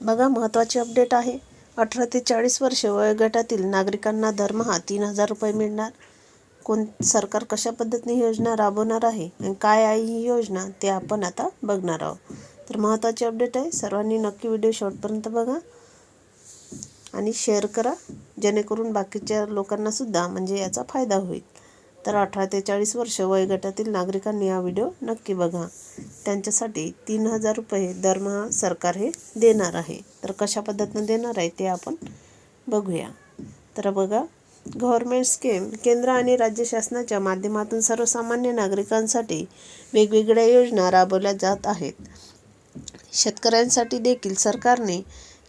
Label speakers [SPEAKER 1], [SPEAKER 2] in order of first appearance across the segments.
[SPEAKER 1] बघा महत्त्वाची अपडेट आहे. अठरा ते चाळीस वर्ष वयोगटातील नागरिकांना दरमहा तीन हजार रुपये मिळणार. कोण सरकार कशा पद्धतीने ही योजना राबवणार आहे आणि काय आहे ही योजना ते आपण आता बघणार आहोत. तर महत्त्वाची अपडेट आहे. सर्वांनी नक्की व्हिडिओ शॉर्टपर्यंत बघा आणि शेअर करा. जेणेकरून बाकीच्या लोकांनासुद्धा म्हणजे याचा फायदा होईल. तर अठरा ते चाळीस वर्ष वयोगटातील नागरिकांनी हा व्हिडिओ नक्की बघा. त्यांच्यासाठी तीन हजार रुपये दरमहा सरकार हे देणार आहे. तर कशा पद्धतीनं देणार आहे ते आपण बघूया. तर बघा गव्हर्मेंट स्कीम केंद्र आणि राज्य शासनाच्या माध्यमातून सर्वसामान्य नागरिकांसाठी वेगवेगळ्या योजना राबवल्या जात आहेत. शेतकऱ्यांसाठी देखील सरकारने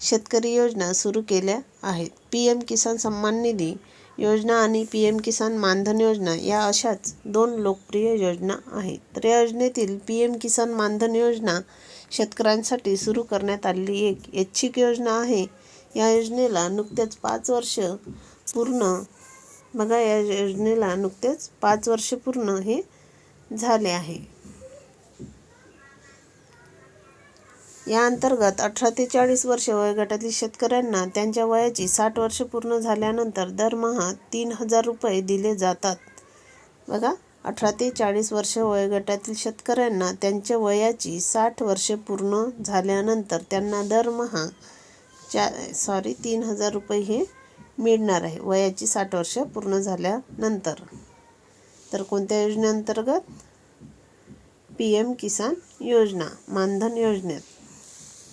[SPEAKER 1] शेतकरी योजना सुरू केल्या आहेत. पी एम किसान सन्मान निधी योजना आणि पी एम किसान मानधन योजना या अशाच दोन लोकप्रिय योजना आहेत. तर या योजनेतील पी एम किसान मानधन योजना शेतकऱ्यांसाठी सुरू करण्यात आलेली एक ऐच्छिक योजना आहे. या योजनेला नुकतेच पाच वर्ष पूर्ण बघा या योजनेला नुकतेच पाच वर्ष पूर्ण हे झाले आहे. या अंतर्गत अठरा ते चाळीस वर्ष वयोगटातील शेतकऱ्यांना त्यांच्या वयाची साठ वर्ष पूर्ण झाल्यानंतर दरमहा तीन हजार रुपये दिले जातात. बघा अठरा ते चाळीस वर्ष वयोगटातील शेतकऱ्यांना त्यांच्या वयाची साठ वर्षे पूर्ण झाल्यानंतर त्यांना दरमहा चा सॉरी तीन हजार रुपये हे मिळणार आहे वयाची साठ वर्ष पूर्ण झाल्यानंतर. तर कोणत्या योजनेअंतर्गत? पी एम किसान योजना मानधन योजनेत.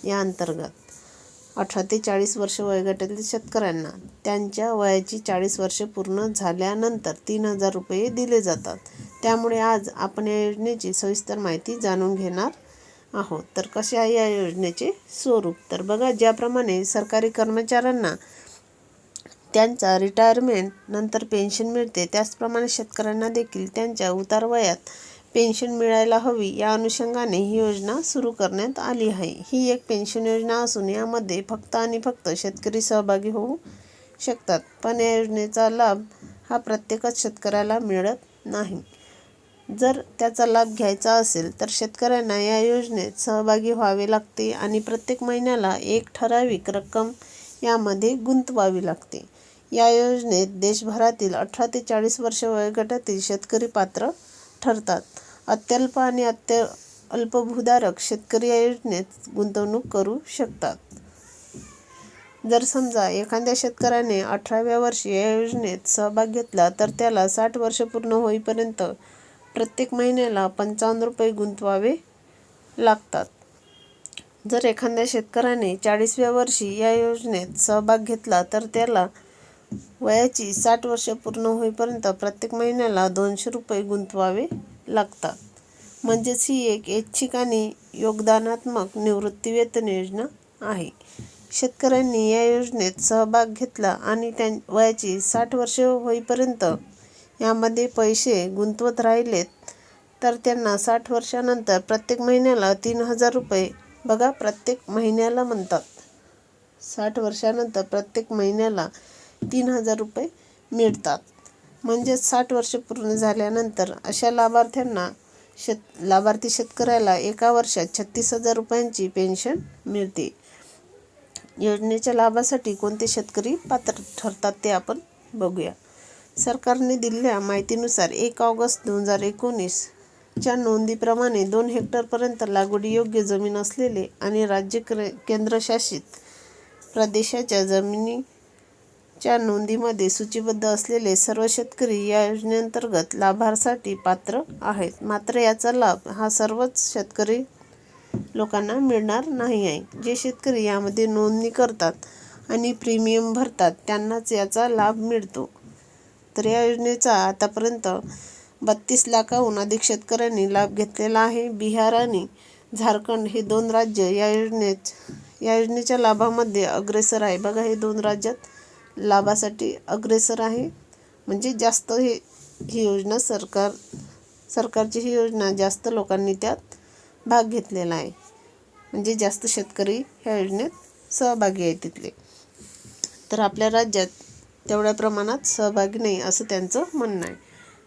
[SPEAKER 1] या अंतर्गत अठरा ते चाळीस वर्ष वयोगटातील शेतकऱ्यांना त्यांच्या वयाची चाळीस वर्षे पूर्ण झाल्यानंतर तीन हजार रुपये दिले जातात. त्यामुळे आज आपण या योजनेची सविस्तर माहिती जाणून घेणार आहोत. तर कसे आहे या योजनेचे स्वरूप? तर बघा ज्याप्रमाणे सरकारी कर्मचाऱ्यांना त्यांचा रिटायरमेंट नंतर पेन्शन मिळते त्याचप्रमाणे शेतकऱ्यांना देखील त्यांच्या उतार वयात पेन्शन मिळायला हवी या अनुषंगाने ही योजना सुरू करण्यात आली आहे. ही एक पेन्शन योजना असून यामध्ये फक्त आणि फक्त शेतकरी सहभागी होऊ शकतात. पण या योजनेचा लाभ हा प्रत्येकच शेतकऱ्याला मिळत नाही. जर त्याचा लाभ घ्यायचा असेल तर शेतकऱ्यांना या योजनेत सहभागी व्हावे लागते आणि प्रत्येक महिन्याला एक ठराविक रक्कम यामध्ये गुंतवावी लागते. या योजनेत देशभरातील अठरा ते चाळीस वर्ष वयोगटातील शेतकरी पात्र ठरतात. अत्यल्प आणि अत्य अल्पभूधारक शेतकरी या योजनेत गुंतवणूक करू शकतात. जर समजा एखाद्या शेतकऱ्याने अठराव्या वर्षी या योजनेत सहभाग घेतला तर त्याला साठ वर्ष पूर्ण होईपर्यंत प्रत्येक महिन्याला पंचावन्न रुपये गुंतवावे लागतात. जर एखाद्या शेतकऱ्याने चाळीसव्या वर्षी या योजनेत सहभाग घेतला तर त्याला वयाची साठ वर्ष पूर्ण होईपर्यंत प्रत्येक महिन्याला दोनशे रुपये गुंतवावे लागतात. म्हणजेच ही एक ऐच्छिक आणि योगदानात्मक निवृत्तीवेतन योजना आहे. शेतकऱ्यांनी या योजनेत सहभाग घेतला आणि त्या वयाची साठ वर्षे होईपर्यंत यामध्ये पैसे गुंतवत राहिलेत तर त्यांना साठ वर्षानंतर प्रत्येक महिन्याला तीन हजार रुपये बघा प्रत्येक महिन्याला म्हणतात. साठ वर्षानंतर प्रत्येक महिन्याला तीन हजार रुपये मिळतात. म्हणजेच साठ वर्ष पूर्ण झाल्यानंतर अशा लाभार्थ्यांना शेत लाभार्थी शेतकऱ्याला एका वर्षात छत्तीस हजार रुपयांची पेन्शन मिळते. योजनेच्या लाभासाठी कोणते शेतकरी पात्र ठरतात ते आपण बघूया. सरकारने दिलेल्या माहितीनुसार एक ऑगस्ट दोन हजार एकोणीसच्या नोंदीप्रमाणे दोन हेक्टरपर्यंत लागवडीयोग्य जमीन असलेले आणि राज्य केंद्रशासित प्रदेशाच्या जमिनी च्या नोंदीमध्ये सूचीबद्ध असलेले सर्व शेतकरी या योजनेअंतर्गत लाभासाठी पात्र आहेत. मात्र याचा लाभ हा सर्वच शेतकरी लोकांना मिळणार नाही आहे. जे शेतकरी यामध्ये नोंदणी करतात आणि प्रीमियम भरतात त्यांनाच याचा लाभ मिळतो. तर या योजनेचा आतापर्यंत बत्तीस लाखाहून अधिक शेतकऱ्यांनी लाभ घेतलेला आहे. बिहार आणि झारखंड हे दोन राज्य या योजनेत या योजनेच्या लाभामध्ये अग्रेसर आहे. बघा हे दोन राज्यात लाभासाठी अग्रेसर आहे. म्हणजे जास्त हे ही योजना सरकार सरकारची ही योजना जास्त लोकांनी त्यात भाग घेतलेला आहे. म्हणजे जास्त शेतकरी ह्या योजनेत सहभागी आहे तिथले. तर आपल्या राज्यात तेवढ्या प्रमाणात सहभागी नाही असं त्यांचं म्हणणं आहे.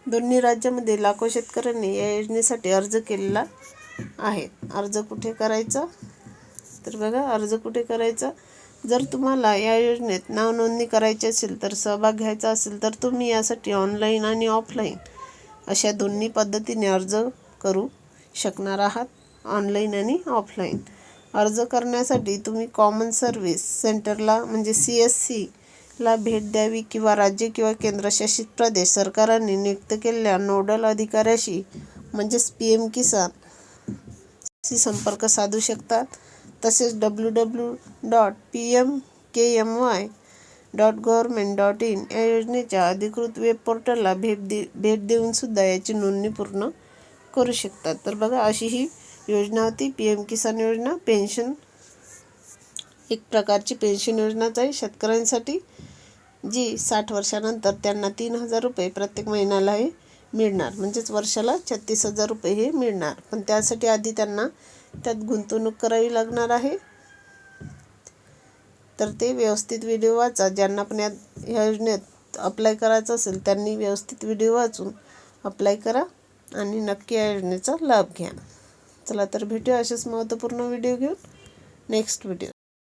[SPEAKER 1] दोन्ही राज्यामध्ये लाखो शेतकऱ्यांनी या योजनेसाठी अर्ज केलेला आहे. अर्ज कुठे करायचा? तर बघा अर्ज कुठे करायचा? जर तुम्हाला या योजनेत नावनोंदणी करायची असेल तर सहभाग घ्यायचा असेल तर तुम्ही यासाठी ऑनलाईन आणि ऑफलाईन अशा दोन्ही पद्धतीने अर्ज करू शकणार आहात ऑनलाईन आणि ऑफलाईन. अर्ज करण्यासाठी तुम्ही कॉमन सर्व्हिस सेंटरला म्हणजे सी एस सीला भेट द्यावी किंवा राज्य किंवा केंद्रशासित प्रदेश सरकारांनी नियुक्त केलेल्या नोडल अधिकाऱ्याशी म्हणजेच पी एम किसान शी संपर्क साधू शकतात. तसेच W W dot P M K M Y dot government dot in या योजनेच्या अधिकृत वेब पोर्टलला भेट दे भेट देऊनसुद्धा याची नोंदणी पूर्ण करू शकतात. तर बघा अशी ही योजना होती. पी एम किसान योजना पेन्शन एक प्रकारची पेन्शन योजनाच आहे. शेतकऱ्यांसाठी जी साठ वर्षानंतर त्यांना तीन हजार रुपये प्रत्येक महिन्याला हे मिळणार. म्हणजेच वर्षाला छत्तीस हजार रुपये हे मिळणार. पण त्यासाठी आधी त्यांना त्यात गुंतवणूक करावी लागणार आहे. तर ते व्यवस्थित व्हिडिओ वाचा. ज्यांना पण या ह्या योजनेत अप्लाय करायचं असेल त्यांनी व्यवस्थित व्हिडिओ वाचून अप्लाय करा आणि नक्की या योजनेचा लाभ घ्या. चला तर भेटूया असेच महत्त्वपूर्ण व्हिडिओ घेऊन. Next video